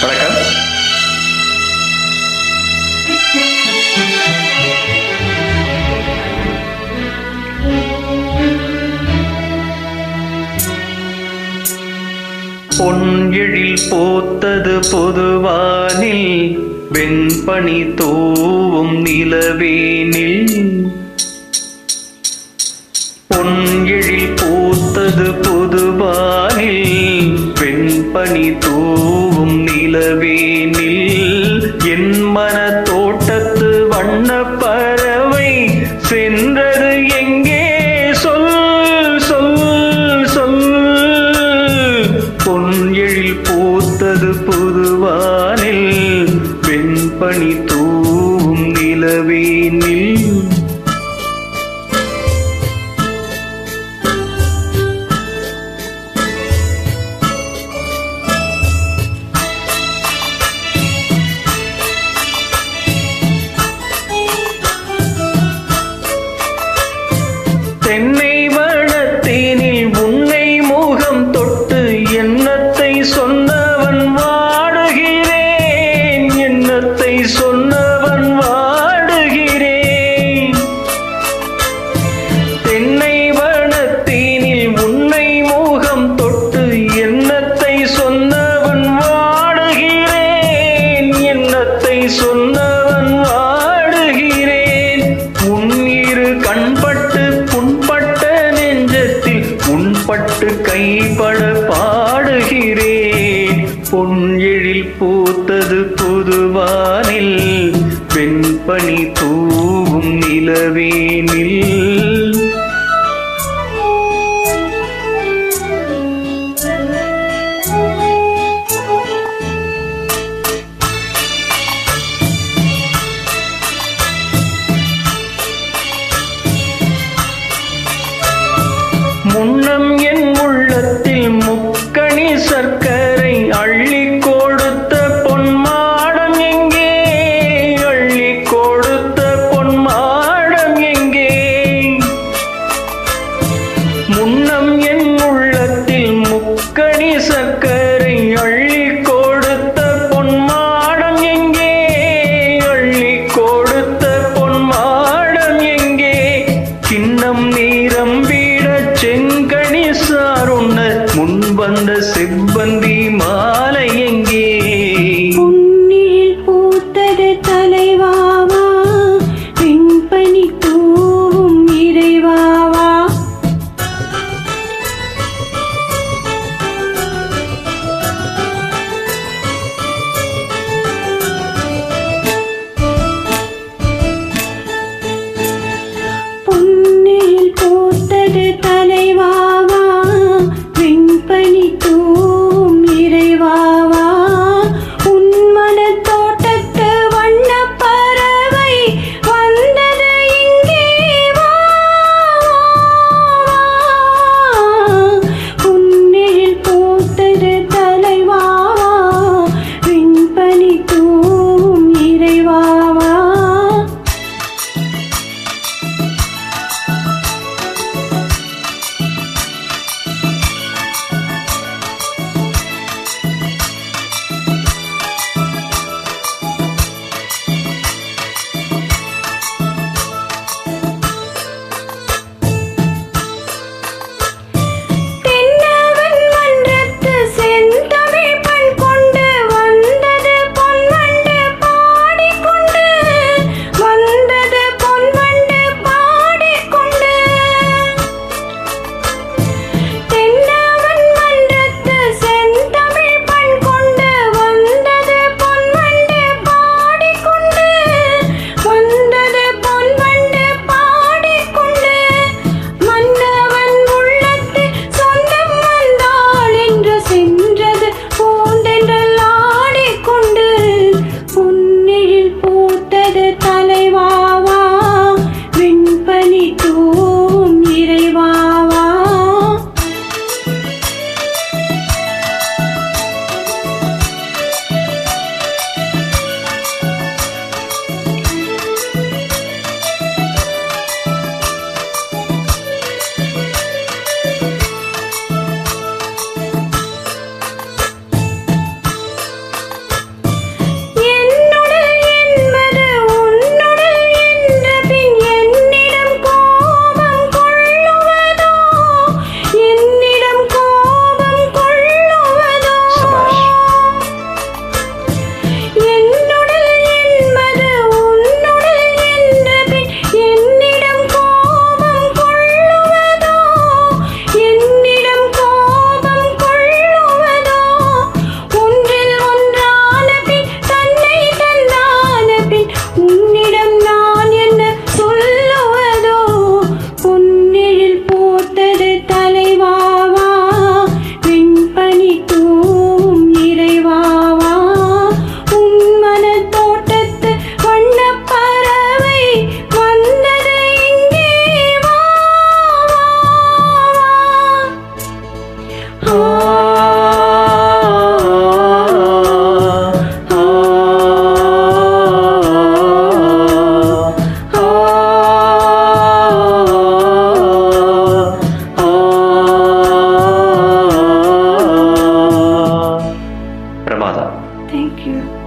வணக்கம். பொன்எழில் போத்தது பொதுவானில் வெண்பனி தோவும் நிலவேனில். பொன்எழில் போத்தது பொதுவானில் வெண்பனி தோவும் செல்லவேனே பட பாடுகிறேன். பொன்எழில் பூத்தது புதுவானில் பெண்பணி தூவும் நிலவேன். முன்னம் என் உள்ளத்தில் முக்கணி சக்கர Thank you.